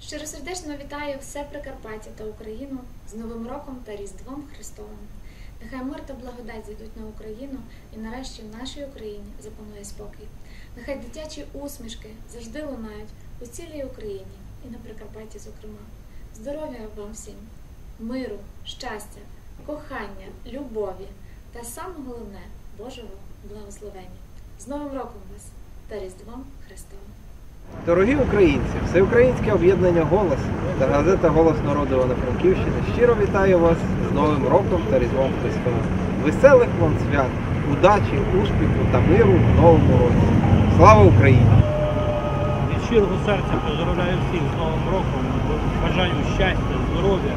Щиросердечно вітаю все Прикарпаття та Україну з Новим роком та Різдвом Христовим. Нехай мир та благодать зійдуть на Україну, і нарешті в нашій Україні запанує спокій. Нехай дитячі усмішки завжди лунають у цілій Україні і на Прикарпатті, зокрема. Здоров'я вам всім, миру, щастя, кохання, любові та саме головне Божого благословення. З Новим роком вас та Різдвом Христовим! Дорогі українці, всеукраїнське об'єднання Голос та газета Голос народу Івано-Франківщини щиро вітаю вас з Новим роком та Різдвом Христовим. Веселих вам свят, удачі, успіху та миру в новому році. Слава Україні! Від щирого серця поздравляю всіх з Новим роком. Бажаю щастя, здоров'я,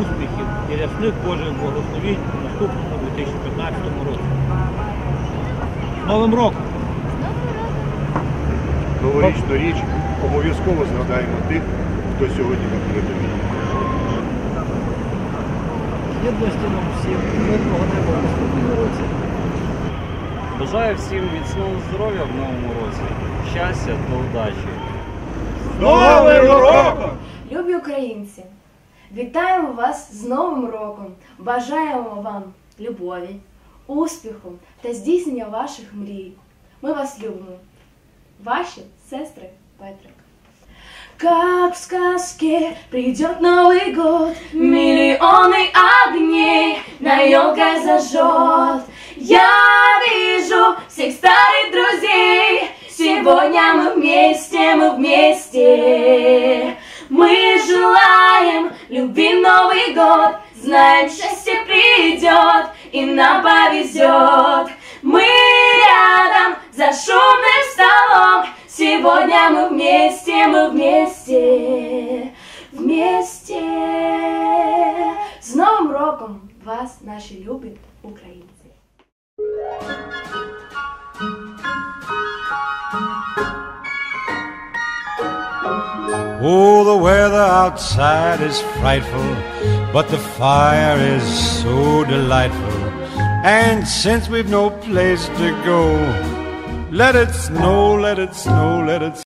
успіхів і рясних Божих благословень у наступному 2015 році. З Новим роком! Новорічну річ обов'язково згадаємо тих, хто сьогодні на передовій. Єдності нам всім, мирного неба в наступному році. Бажаю всім міцного здоров'я в новому році, щастя та удачі. Новим роком! Любі українці, вітаємо вас з Новим роком! Бажаємо вам любові, успіху та здійснення ваших мрій. Ми вас любимо. Ваші сестри Петрик. Как в сказке придет Новый год, миллионы огней на елке зажжет. Я вижу всех старых друзей, сегодня мы вместе, мы вместе. Мы желаем любви Новый год, знаем, счастье придет и нам повезет. Мы рядом за шумным столом, сегодня мы вместе, мы вместе, вместе. З Новим роком вас, наші любі українці! Oh, the weather outside is frightful, but the fire is so delightful. And since we've no place to go, let it snow, let it snow, let it